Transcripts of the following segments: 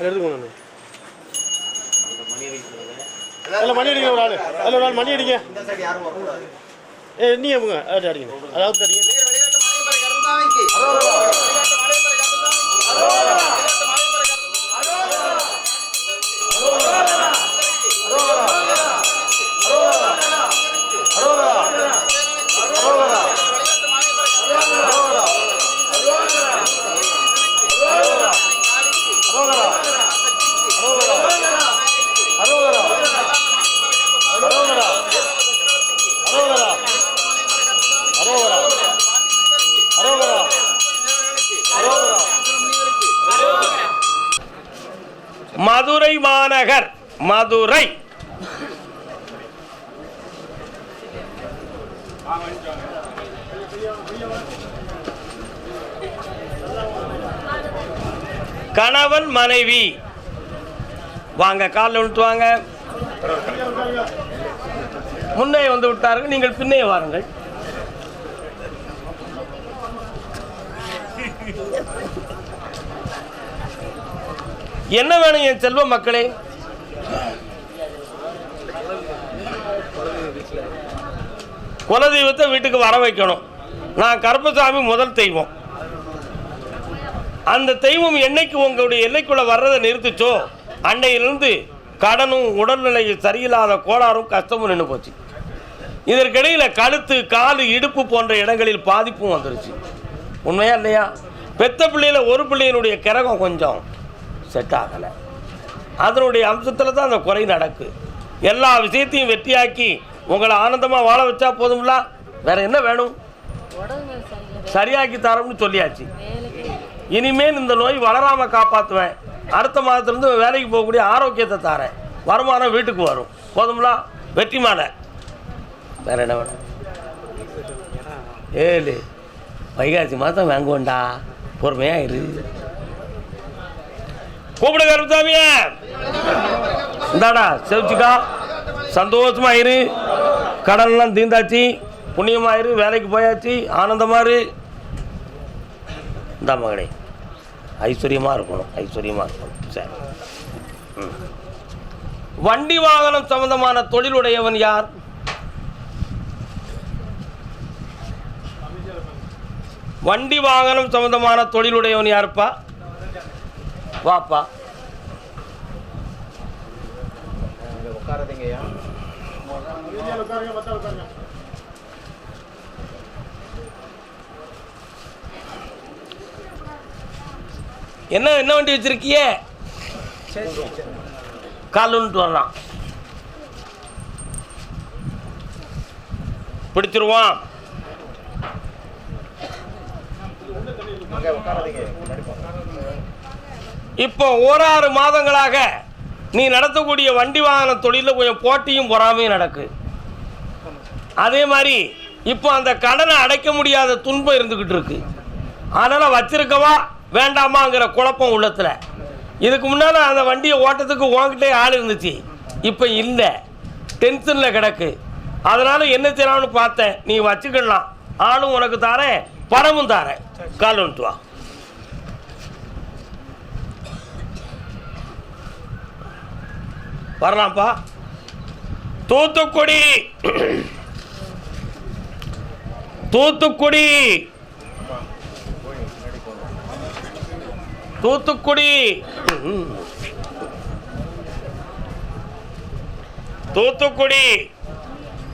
எடுத்துக்கோங்க அதில் மணி அடிங்க ஒரு ஆள். அதில் ஒரு ஆள் மணி அடிங்க. ஏ நீ அவங்க அடிங்க. அதாவது அடிங்க மதுரை. கணவன் மனைவி. வாங்க காலில் விட்டு வாங்க. முன்னே வந்து விட்டார்கள் நீங்கள் பின்னே வாருங்கள். என்ன வேணும் என் செல்வ மக்களே? குலதெய்வத்தை வீட்டுக்கு வர வைக்கணும். நான் கருப்பசாமி முதல் தெய்வம். அந்த தெய்வம் என்னைக்கு உங்களுடைய எல்லைக்குள்ள வர்றதை நிறுத்துச்சோ அன்னையிலிருந்து கடனும் உடல்நிலை சரியில்லாத கோளாறும் கஷ்டமும் நின்று போச்சு. இதற்கிடையில் கழுத்து காலு இடுப்பு போன்ற இடங்களில் பாதிப்பும் வந்துருச்சு. உண்மையா இல்லையா? பெத்த பிள்ளையில ஒரு பிள்ளையினுடைய கிரகம் கொஞ்சம் செட் ஆகலை. அதனுடைய அம்சத்தில் தான் அந்த குறை நடக்கு. எல்லா விஷயத்தையும் வெற்றியாக்கி உங்களை ஆனந்தமாக வாழ வச்சா போதும்ல? வேற என்ன வேணும்? சரியாக்கி தரோம்னு சொல்லியாச்சு. இனிமேல் இந்த நோய் வளராம காப்பாற்றுவேன் அடுத்த மாதத்துலேருந்து வேலைக்கு போகக்கூடிய ஆரோக்கியத்தை தரேன். வருமானம் வீட்டுக்கு வரும். போதும்லா? வெற்றி மாலை வேற என்ன வேணும்? ஏழு. வைகாசி மாதம் வாங்குவோண்டா பொறுமையாக இரு. கூப்பிடு கருப்பசாமிய இந்தாடா செவிச்சுக்கா. சந்தோஷமா இரு. கடன்லாம் தீந்தாச்சு. புண்ணியமாயிரு வேலைக்கு போயாச்சு. ஆனந்தமாக இரு. இந்த மகனே ஐஸ்வர்யமாக இருக்கணும். ஐஸ்வர்யமாக இருக்கணும். சரி. வண்டி வாகனம் சம்பந்தமான தொழிலுடையவன் யார்? வண்டி வாகனம் சம்பந்தமான தொழிலுடையவன் யாருப்பா? வாப்பா. என்ன என்ன வண்டி வச்சிருக்கியே? காலுன்ட்டு வரலாம். பிடிச்சிருவான் உட்காரதீங்க. இப்போ ஓராறு மாதங்களாக நீ நடத்தக்கூடிய வண்டி வாகன தொழிலில் கொஞ்சம் போட்டியும் பொறாமையும் நடக்கு. அதே மாதிரி இப்போ அந்த கடனை அடைக்க முடியாத துன்பம் இருந்துக்கிட்டு இருக்கு. அதனால் வச்சிருக்கவா வேண்டாமாங்கிற குழப்பம் உள்ளத்தில். இதுக்கு முன்னால் அந்த வண்டியை ஓட்டத்துக்கு உன்கிட்டே ஆள் இருந்துச்சு. இப்போ இல்லை. டென்ஷனில் கிடக்கு. அதனால் என்ன செய்யலாம்னு பார்த்தேன். நீ வச்சுக்கிடலாம். ஆளும் உனக்கு தாரேன். பணமும் தாரேன். கால் வந்துட்டு வா. வரலாம்ப்பா தூத்துக்குடி. தூத்துக்குடி. தூத்துக்குடி. தூத்துக்குடி.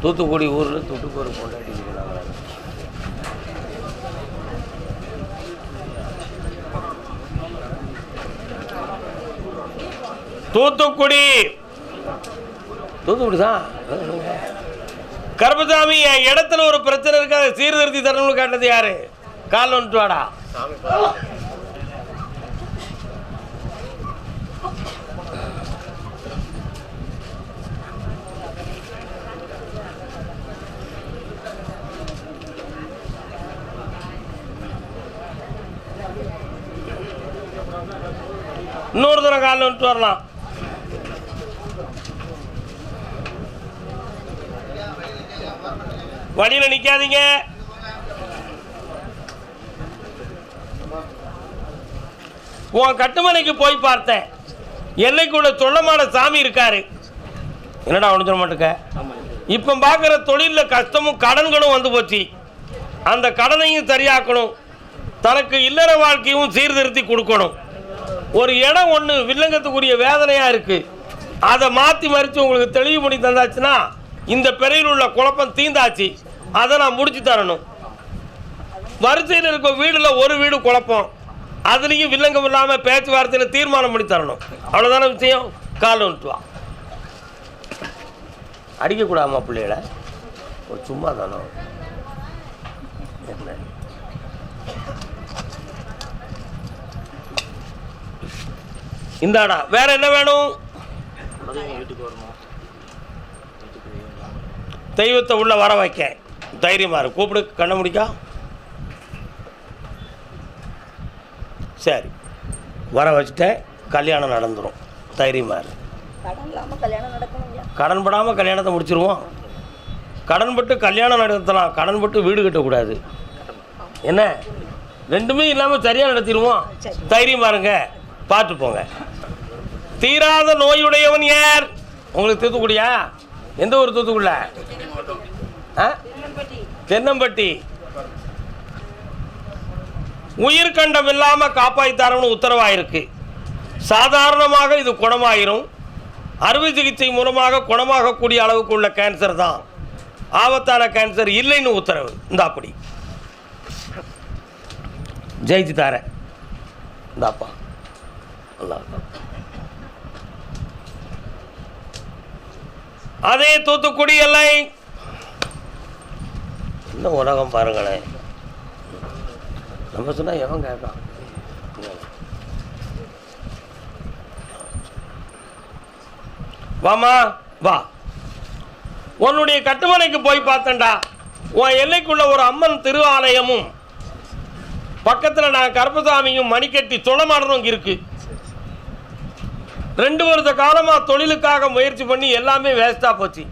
தூத்துக்குடி ஊரில் தூத்துக்குடி கொண்டாடி தூத்துக்குடி. தூத்துக்குடி தான் கருப்பசாமி என் இடத்துல ஒரு பிரச்சனை இருக்கு அதை சீர்திருத்தி தரணும்னு கேட்டது யாரு? கால் வந்துட்டு வாடா. இன்னொரு தடவை காலில் வந்துட்டு வரலாம். வழியில் நிற்காதீங்க உன் கட்டுமனைக்கு போய் பார்த்தேன். எல்லைக்குள்ள சொல்லமான சாமி இருக்காரு. என்னடா ஒன்று சொல்ல மாட்டேங்க? இப்போ பார்க்குற தொழிலில் கஷ்டமும் கடன்களும் வந்து போச்சு. அந்த கடனையும் சரியாக்கணும். தனக்கு இல்லற வாழ்க்கையும் சீர்திருத்தி கொடுக்கணும். ஒரு இடம் ஒன்று வில்லங்கத்துக்குரிய வேதனையாக இருக்குது அதை மாற்றி மறித்து உங்களுக்கு தெளிவு பண்ணி தந்தாச்சுன்னா இந்த பிறையில் உள்ள குழப்பம் தீந்தாச்சு. அதை நான் முடிச்சு தரணும். வரிசையில் இருக்க வீடில் ஒரு வீடு குழப்பம். அதுலேயும் வில்லங்கம் இல்லாமல் பேச்சுவார்த்தையில் தீர்மானம் பண்ணி தரணும். அவ்வளோதான விஷயம்? கால் வந்துட்டு வா. அடிக்கக்கூடாமா பிள்ளைகளை. ஒரு சும்மா தானோ என்ன? இந்தாடா வேற என்ன வேணும்? தெய்வத்தை உள்ள வர வைக்க. தைரியமா இரு. கூப்பிடு. கண்ண முடிக்கா. சரி. வர வச்சுட்டேன். கல்யாணம் நடந்துடும் தைரியமா இரு. கடன் படாமல் கல்யாணத்தை முடிச்சிருவோம். கடன் பட்டு கல்யாணம் நடத்தலாம். கடன் பட்டு வீடு கட்டக்கூடாது. என்ன? ரெண்டுமே இல்லாமல் சரியாக நடத்திடுவோம். தைரியமா இருங்க. பார்த்து போங்க. தீராத நோயுடையவன் யார்? உங்களுக்கு தூத்துக்குடியா எந்த ஊர் தூத்துக்குள்ள ஆ? தென்னம்பட்டி. உயிர் கண்டம் இல்லாமல் காப்பாற்றித்தாரம்னு உத்தரவாயிருக்கு. சாதாரணமாக இது குணமாயிரும். அறுவை சிகிச்சை மூலமாக குணமாகக்கூடிய அளவுக்கு உள்ள கேன்சர் தான். ஆபத்தான கேன்சர் இல்லைன்னு உத்தரவு. இந்த அப்படி. ஜெயிச்சு தாரேன் இந்தாப்பா நல்லா அதே தூத்துக்குடி எல்லை. என்ன உலகம் பாருங்களேன் நம்ம சொன்னா எவன் கேட்கான் வாமா வா. உன்னுடைய கட்டுமனைக்கு போய் பார்த்தேன்டா. உன் எல்லைக்குள்ள ஒரு அம்மன் திரு ஆலயமும் பக்கத்தில் நான் கருப்பசாமியும் மணிக்கட்டி சுளமாடனும் இருக்கு. ரெண்டு வருஷ காலமாக தொழிலுக்காக முயற்சி பண்ணி எல்லாமே வேஸ்ட்டாக போச்சு.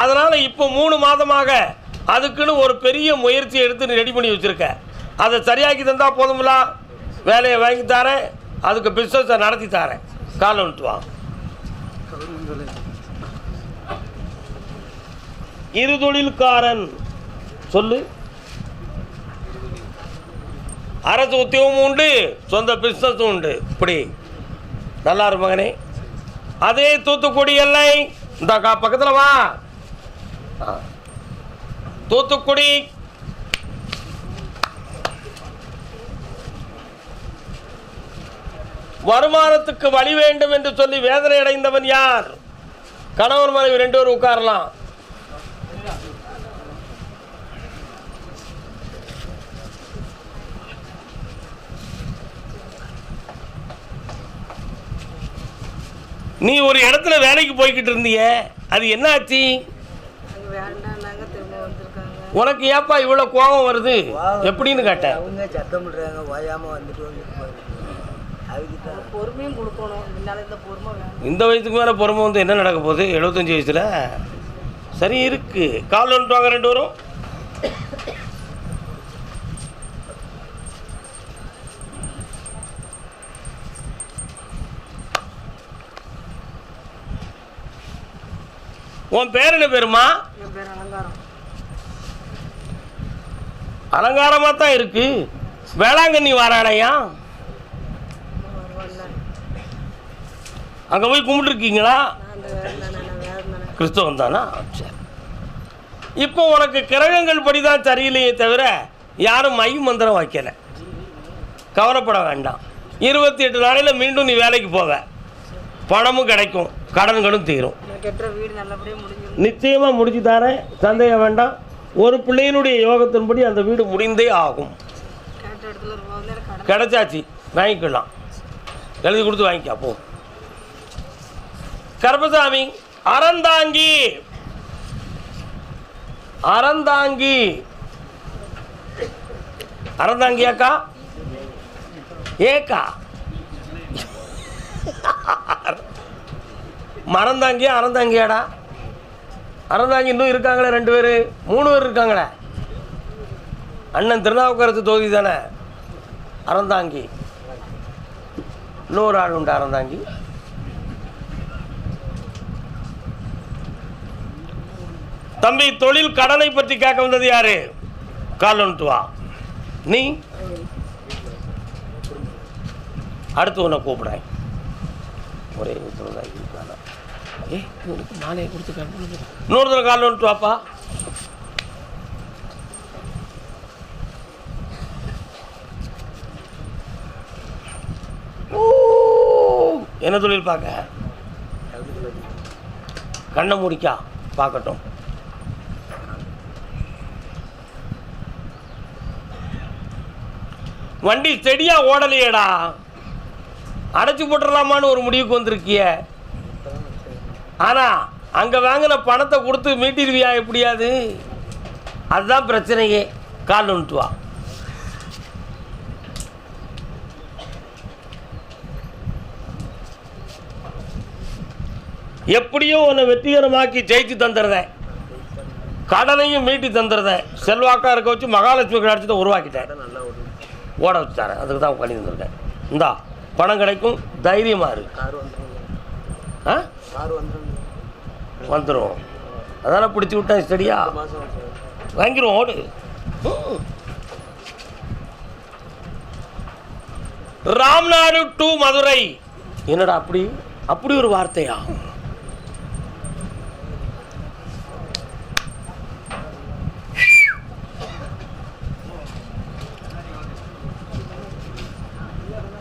அதனால் இப்போ மூணு மாதமாக அதுக்குன்னு ஒரு பெரிய முயற்சி எடுத்து ரெடி பண்ணி வச்சுருக்க. அதை சரியாக்கி தந்தால் போதும்ல? வேலையை வாங்கி தரேன். அதுக்கு பிஸ்னஸை நடத்தி தரேன். காலை வா. இரு தொழில்காரன் சொல்லு. அரசு உத்தியோகமும் உண்டு சொந்த பிஸ்னஸும் உண்டு. இப்படி. நல்லா இருப்பாங்கனே அதே தூத்துக்குடி எல்லை. இந்த கா பக்கத்தில் வா. தூத்துக்குடி. வருமானத்துக்கு வழி வேண்டும் என்று சொல்லி வேதனை அடைந்தவன் யார்? கணவன் மனைவி ரெண்டு பேரும் உட்காரலாம். நீ ஒரு இடத்துல வேலைக்கு போய்கிட்டு இருந்தியே அது என்ன ஆச்சு வேண்டாம்னாங்க திரும்ப வந்திருக்காங்க. உனக்கு ஏப்பா இவ்வளோ கோபம் வருது? எப்படின்னு கேட்டேன் அவங்க சத்தம் பண்றாங்க ஓயாம வந்துட்டு பொறுமையும் கொடுக்கணும். இந்த பொறுமை இந்த வயசுக்கு மேலே பொறுமை வந்து என்ன நடக்க போகுது? எழுபத்தஞ்சி வயசில்? சரி இருக்கு. கால் வந்துட்டு வாங்க ரெண்டு வரும். உன் பேர் என்ன பேருமா? அலங்காரமாக தான் இருக்கு. வேளாங்கண்ணி வாராடையா அங்கே போய் கும்பிட்டுருக்கீங்களா? கிறிஸ்தவம் தானா? சரி. இப்போ உனக்கு கிரகங்கள் படி தான் சரியில்லையே தவிர யாரும் மை மந்திரம் வைக்கல கவலைப்பட வேண்டாம். இருபத்தி எட்டு நாளையில் மீண்டும் நீ வேலைக்கு போவ. பணமும் கிடைக்கும். கடன்களும் தீரும். நிச்சயமாக முடிச்சு தரேன். சந்தேகம் வேண்டாம். ஒரு பிள்ளையினுடைய யோகத்தின்படி அந்த வீடு முடிந்தே ஆகும். கிடைச்சாச்சு. வாங்கிக்கலாம். எழுதி கொடுத்து வாங்கிக்கா போ. கருப்பசாமி அறந்தாங்கி. அறந்தாங்கி. அறந்தாங்கியாக்கா? ஏக்கா? மறந்தாங்கியா அறந்தாங்கியாடா? அறந்தாங்கி இன்னும் இருக்காங்களே ரெண்டு பேர்? மூணு பேர் இருக்காங்களே? அண்ணன் திருநாவுக்கரசு தொகுதி தானே? அறந்தாங்கி. இன்னொரு ஆள் உண்டு அறந்தாங்கி. தம்பி தொழில் கடனை பற்றி கேட்க வந்தது யாரு? கால் வா நீ? அடுத்து உன்னை கூப்பிடுறேன். ஒரே தான் ஏ இவனுக்கு மாலையை கொடுத்து கால் வந்துட்டு வாப்பா. என்ன தொழில் பார்க்க? கண்ணை முடிக்கா பார்க்கட்டும். வண்டி செடியா ஓடலையேடா. அடைச்சி போட்டுடலாமான்னு ஒரு முடிவுக்கு வந்திருக்கிய. ஆனா அங்கே வாங்கின பணத்தை கொடுத்து மீட்டிருவியா எப்படியாது? அதுதான் பிரச்சனையே. கால் வந்துட்டு வா. எப்படியோ உன்னை வெற்றிகரமாக்கி ஜெயிச்சு தந்துடுறேன். கடனையும் மீட்டி தந்துடுறேன். செல்வாக்கா இருக்க வச்சு மகாலட்சுமி கிடாட்சத்தை உருவாக்கிட்டேன். ஓட வச்சுட்டாரன் அதுக்கு தான் பண்ணி தந்துருக்கேன் இந்தா பணம் கிடைக்கும். தைரியமாக இருக்கு ஆ? கார் வந்துடும் அதெல்லாம் பிடிச்சி விட்டேன் சரியா? வாங்கிடுவோம் ஓடு. ராம்நாடு டு மதுரை. என்னடா அப்படி? அப்படி ஒரு வார்த்தையா?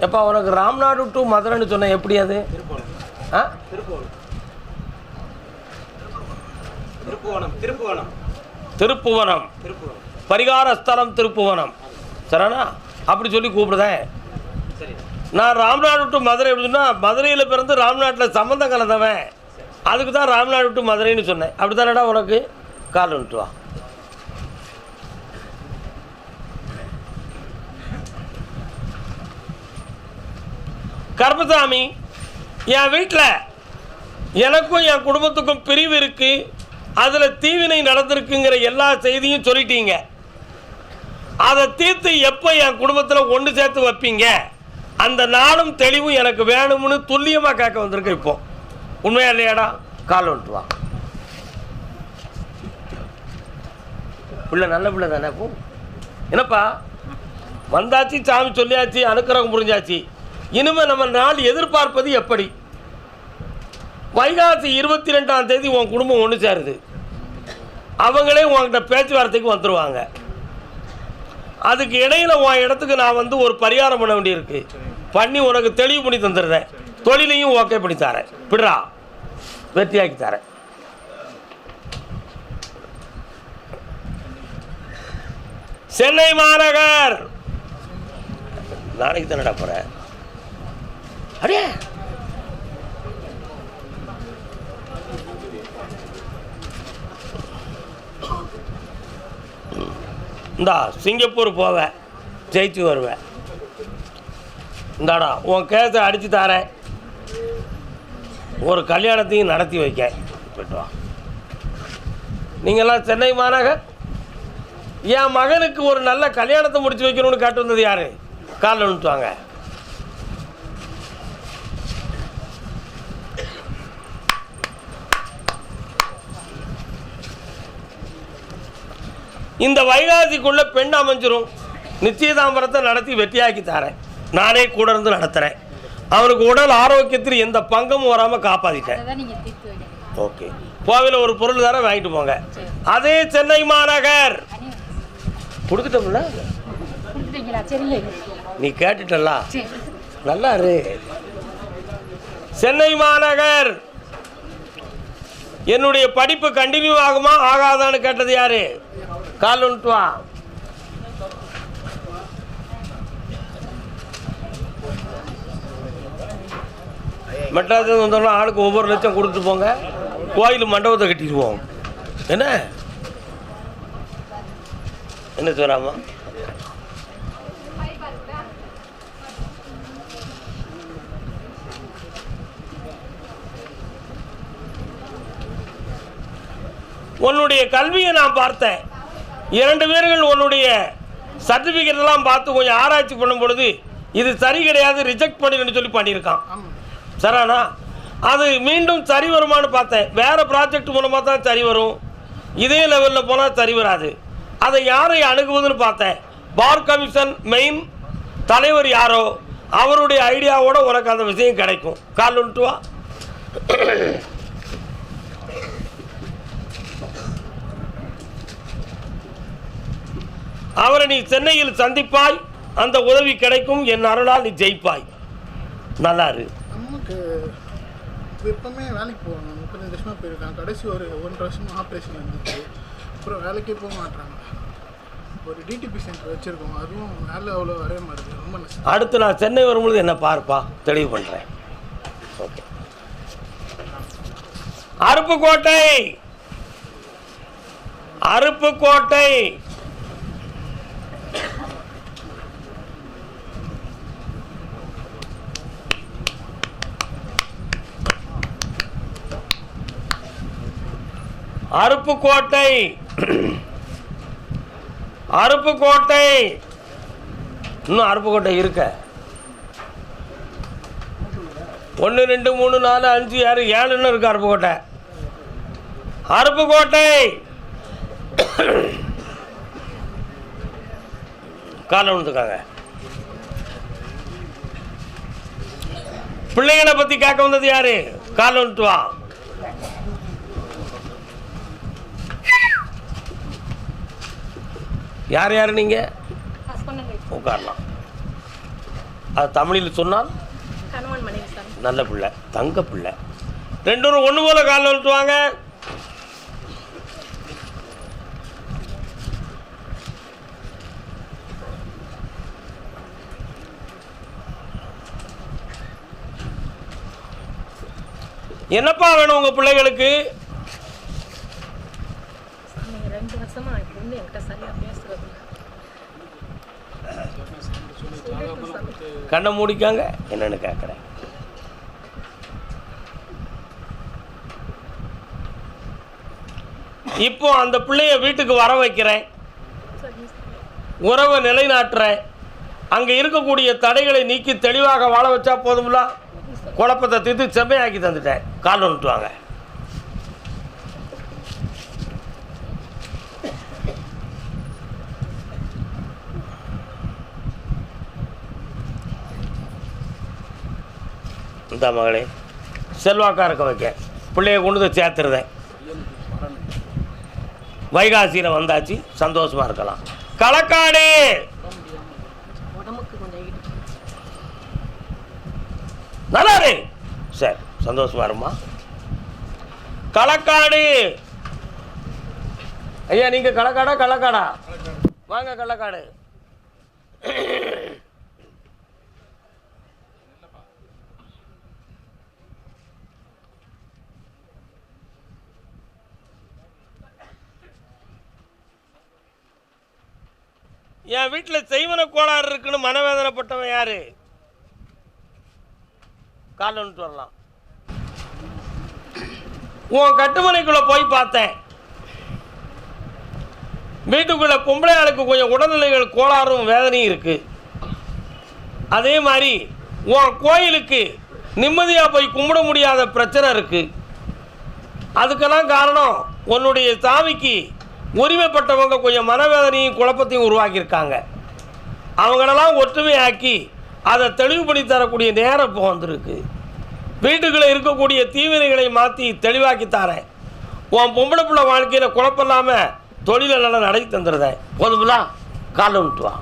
எப்பா உனக்கு ராம்நாடு டு மதுரைன்னு சொன்ன எப்படி அது? ஆ? திருப்புவனம் பரிகார ஸ்தலம் திருப்புவனம். சரிண்ணா அப்படி சொல்லி கூப்பிடுதேன் சரி. நான் ராம்நாடு டு மதுரை எப்படி சொன்னால் மதுரையில் பிறந்து ராம்நாட்டில் சம்மந்தம் கலந்தவன். அதுக்கு தான் ராம்நாடு டு மதுரைன்னு சொன்னேன். அப்படி தானடா உனக்கு? கால் விட்டு வா. கருப்பசாமி என் வீட்டில் எனக்கும் என் குடும்பத்துக்கும் பிரிவு இருக்கு. அதில் தீவினை நடந்திருக்குங்கிற எல்லா செய்தியும் சொல்லிட்டீங்க. அதை தீர்த்து எப்போ என் குடும்பத்தில் ஒன்று சேர்த்து வைப்பீங்க? அந்த நாளும் தெளிவும் எனக்கு வேணும்னு துல்லியமாக கேட்க வந்திருக்கு இப்போ. உண்மையா இல்லையாடா? கால் வந்துட்டு வா. பிள்ளை நல்ல பிள்ளை தானே போ என்னப்பா? வந்தாச்சு சாமி சொல்லியாச்சு அனுக்கிரகம் புரிஞ்சாச்சு. இனிமேல் நம்ம நாள் எதிர்பார்ப்பது எப்படி? வைகாசி இருபத்தி ரெண்டாம் தேதி உன் குடும்பம் ஒன்று சேருது. அவங்களே உங்கள்கிட்ட பேச்சுவார்த்தைக்கு வந்துடுவாங்க அதுக்கு இடையில உன் இடத்துக்கு நான் வந்து ஒரு பரிகாரம் பண்ண வேண்டியிருக்கு. பண்ணி உனக்கு தெளிவு பண்ணி தந்துடுறேன். தொழிலையும் ஓகே பண்ணி தரேன். விடுறா. வெற்றியாக்கி தரேன். சென்னை மாநகர். நாளைக்கு தானடா போகிறேன் அப்படியே இந்தா சிங்கப்பூர் போவேன். ஜெயிச்சு வருவேன். இந்தாடா உன் கேஸை அடித்து தரேன். ஒரு கல்யாணத்தையும் நடத்தி வைக்க போயிட்டு வா. நீங்கள்லாம் சென்னை மாநகர்? என் மகனுக்கு ஒரு நல்ல கல்யாணத்தை முடித்து வைக்கணும்னு கேட்டு வந்தது யார்? காலில் நிறுத்துவாங்க இந்த வைகாசிக்குள்ள பெண் அமைஞ்சிரும். நிச்சயதாம்பரத்தை நடத்தி வெற்றியாக்கி தரேன். நானே கூட இருந்து நடத்துகிறேன் அவனுக்கு உடல் ஆரோக்கியத்தில் எந்த பங்கமும் வராமல் காப்பாற்றிட்டேன் ஓகே. கோவில ஒரு பொருள் தர வாங்கிட்டு போங்க. அதே சென்னை மாநகர். கொடுத்துட்டோம்ல நீ கேட்டுட்டல்ல? நல்லா இரு சென்னை மாநகர். என்னுடைய படிப்பு கண்டினியூ ஆகுமா? ஆகாதான்னு கேட்டது யாரு? கால் வந்துட்டு வா. மெட்ராஸ் வந்தோம்னா ஆளுக்கு ஒவ்வொரு லட்சம் கொடுத்துட்டு போங்க. கோயில் மண்டபத்தை கட்டிடுவோம். என்ன? என்ன சொல்கிறாமா உன்னுடைய கல்வியை நான் பார்த்தேன். இரண்டு பேர்கள் உன்னுடைய சர்டிஃபிகேட் எல்லாம் பார்த்து கொஞ்சம் ஆராய்ச்சி பண்ணும் பொழுது இது சரி கிடையாது ரிஜெக்ட் பண்ணிடுன்னு சொல்லி பண்ணியிருக்கான். சரானா அது மீண்டும் சரி வருமான்னு பார்த்தேன். வேறு ப்ராஜெக்ட் மூலமாக தான் சரி வரும். இதே லெவலில் போனால் சரி வராது. அதை யாரை அணுகுவதுன்னு பார்த்தேன். பார் கமிஷன் மெயின் தலைவர் யாரோ அவருடைய ஐடியாவோட உனக்கு அந்த விஷயம் கிடைக்கும். கால் வந்துட்டு அவரை நீ சென்னையில் சந்திப்பாய் அந்த உதவி கிடைக்கும் என் அருளால் நீ ஜெயிப்பாய். நல்லா இரு எப்பவுமே வேலைக்கு போகணும். முப்பத்தஞ்சு வருஷமாக போயிருக்காங்க கடைசி ஒரு ஒன்றரை வருஷமாக ஆப்ரேஷன் இருந்துச்சு. அப்புறம் வேலைக்கே போக மாட்டாங்க ஒரு டிடிபி சென்டர் வச்சுருக்கோம். அதுவும் வேலை அவ்வளோ வரைய மாட்டேங்குது ரொம்ப நஷ்டம். அடுத்து நான் சென்னை வரும்பொழுது என்ன பார்ப்பா? தெளிவு பண்ணுறேன் ஓகே. அருப்புக்கோட்டை! அருப்புக்கோட்டை! அருப்புக்கோட்டை அருப்புக்கோட்டை இன்னும் அருப்புக்கோட்டை இருக்க. ஒன்று ரெண்டு மூணு நாலு அஞ்சு ஆறு ஏழுன்னு இருக்கு அருப்புக்கோட்டை அருப்புக்கோட்டை காலை விழுந்துக்காங்க பிள்ளைகளை பற்றி கேட்க வந்தது யாரு? காலை விழுத்துவான் வா யார் யார் நீங்கள் உட்காரலாம். அது தமிழில் சொன்னால்? நல்ல பிள்ளை தங்க பிள்ளை. ரெண்டு பேரும் ஒன்று போல காலில் வந்துட்டு வாங்க என்னப்பா வேணும் உங்கள் பிள்ளைகளுக்கு நீங்கள் ரெண்டு வருஷமா என் பொண்ணு என்கிட்ட சரியாக பேசுறது கண்ணை மூடிக்காங்க. என்னன்னு கேட்குறேன் இப்போ அந்த பிள்ளைய வீட்டுக்கு வர வைக்கிறேன். உறவை நிலைநாட்டுறேன். அங்கே இருக்கக்கூடிய தடைகளை நீக்கி தெளிவாக வாழ வச்சா போதும்ல? குழப்பத்தை தீர்த்து செம்மையாக்கி தந்துட்டேன். கால் வந்துட்டு இந்த மகளே. செல்வாக்கா இருக்க வைக்க. பிள்ளைய கொண்டு வந்து சேர்த்துருதேன். வைகாசியில் வந்தாச்சு சந்தோஷமா இருக்கலாம். களக்காடு! நல்லா சரி சந்தோஷமா இருமா களக்காடு! ஐயா நீங்க களக்காடா களக்காடா? வாங்க களக்காடு. என் வீட்டில் செய்வன கோளாறு இருக்குன்னு மனவேதனைப்பட்டவன் யாரு? காலன்ட்டு வரலாம். உன் கட்டுமனைக்குள்ள போய் பார்த்தேன். வீட்டுக்குள்ள பொம்பளையாளுக்கு கொஞ்சம் உடல்நிலைகள் கோளாறும் வேதனையும் இருக்கு. அதே மாதிரி உன் கோயிலுக்கு நிம்மதியாக போய் கும்பிட முடியாத பிரச்சனை இருக்கு. அதுக்கெல்லாம் காரணம் உன்னுடைய சாமிக்கு உரிமைப்பட்டவங்க கொஞ்சம் மனவேதனையும் குழப்பத்தையும் உருவாக்கியிருக்காங்க. அவங்களெல்லாம் ஒற்றுமையாக்கி அதை தெளிவுபடுத்தி தரக்கூடிய நேரம் இப்போ வந்திருக்கு. வீட்டுக்குள்ளே இருக்கக்கூடிய தீவினைகளை மாற்றி தெளிவாக்கி தரேன். உன் பொம்பளை பிள்ளை வாழ்க்கையில் குழப்பம் இல்லாமல் தொழிலை நல்லா நடத்தி தந்துடுறேன். போதுமில்லாம் காலை விட்டுவான்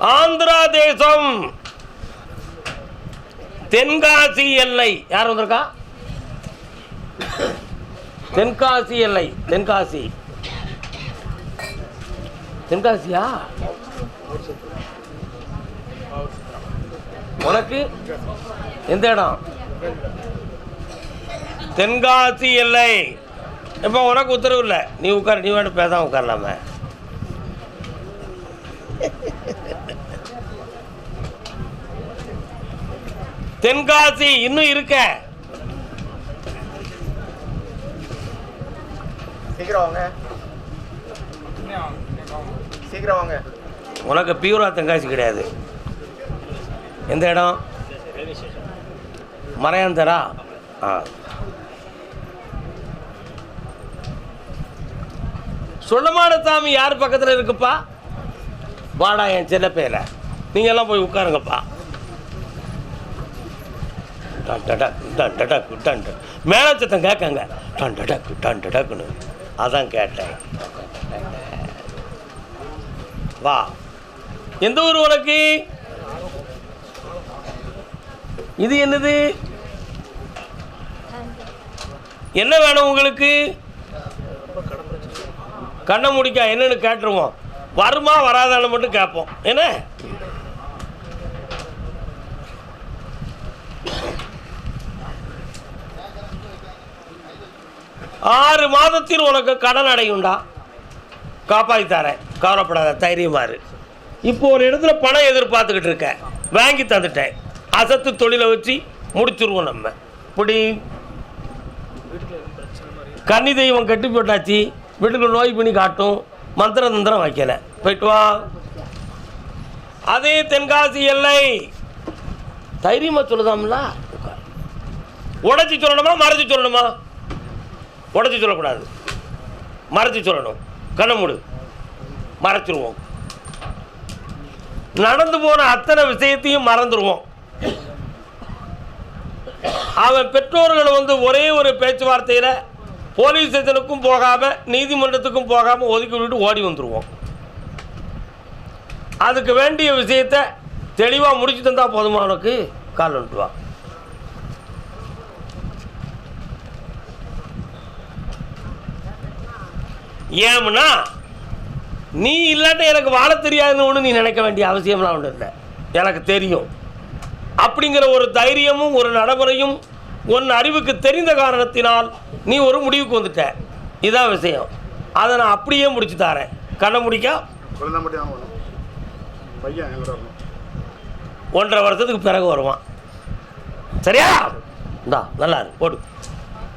ஆந்திரா தேசம். தென்காசி எல்லை. யார் வந்திருக்கா? தென்காசி எல்லை. தென்காசி. தென்காசியா? உனக்கு? எந்த இடம்? தென்காசி எல்லை. இப்போ உனக்கு உத்தரவு இல்லை. நீ உட்கார் நீ வேணும் பேசாம உட்காரலாமே. தென்காசி இன்னும் இருக்க. சீக்கிரம் வாங்க. சீக்கிரம் வாங்க. உனக்கு பியூரா தென்காசி கிடையாது. எந்த இடம்? மறையாந்தரா ஆ. சொல்லமான சாமி யார் பக்கத்தில் இருக்குப்பா? வாடா என் செல்ல பேர நீங்கள் எல்லாம் போய் உட்காருங்கப்பா. டன் டடக் டன் டடக் டன் மேலே சத்தம் கேட்காங்க. டன் டடக்கு டன் டடக்குன்னு. அதான் கேட்டேன். வா. எந்த ஊர் உனக்கு? இது என்னது? என்ன வேணும் உங்களுக்கு? கண்ணை முடிக்கா என்னன்னு கேட்டுருவோம். வருமா வராதான்னு மட்டும் கேட்போம். என்ன? ஆறு மாதத்தில் உனக்கு கடன் அடையுண்டா காப்பாற்றி தரேன் கவலைப்படாத தைரியமாரு இப்போ ஒரு இடத்துல பணம் எதிர்பார்த்துக்கிட்டு இருக்கேன் வாங்கி தந்துட்டேன். அசத்து தொழிலை வச்சு முடிச்சிருவோம் நம்ம. இப்படி கன்னி தெய்வம் கட்டி போட்டாச்சு வீட்டுக்கு நோய் பண்ணி காட்டும். மந்திர தந்திரம் வைக்கல. போயிட்டு வா. அதே தென்காசி எல்லை. தைரியமாக சொல்லுதாம்ல உடச்சி சொல்லணுமா மறைச்சி சொல்லணுமா? உடச்சி சொல்லக்கூடாது. மறைச்சி சொல்லணும். கண்ணை மூடு மறைச்சிருவோம். நடந்து போன அத்தனை விஷயத்தையும் மறந்துடுவோம் அவன் பெற்றோர்கள் வந்து ஒரே ஒரு பேச்சுவார்த்தையில் போலீஸ் ஸ்டேஷனுக்கும் போகாமல் நீதிமன்றத்துக்கும் போகாமல் ஒதுக்கி விட்டுட்டு ஓடி வந்துடுவோம் அதுக்கு வேண்டிய விஷயத்தை தெளிவாக முடிச்சு தந்தால் போதுமா கால் வந்துடுவான் ஏம்னா நீ இல்லாட்ட எனக்கு வாழ தெரியாதுன்னு ஒன்று நீ நினைக்க வேண்டிய அவசியம்லாம் ஒன்றும் இல்லை. எனக்கு தெரியும். அப்படிங்கிற ஒரு தைரியமும் ஒரு நடைமுறையும் உன் அறிவுக்கு தெரிந்த காரணத்தினால் நீ ஒரு முடிவுக்கு வந்துட்ட. இதான் விஷயம். அதை நான் அப்படியே முடிச்சு தரேன். கண்ணை முடிக்கா? ஒன்றரை வருஷத்துக்கு பிறகு வருவான். சரியா? இந்தா நல்லா இரு போடு.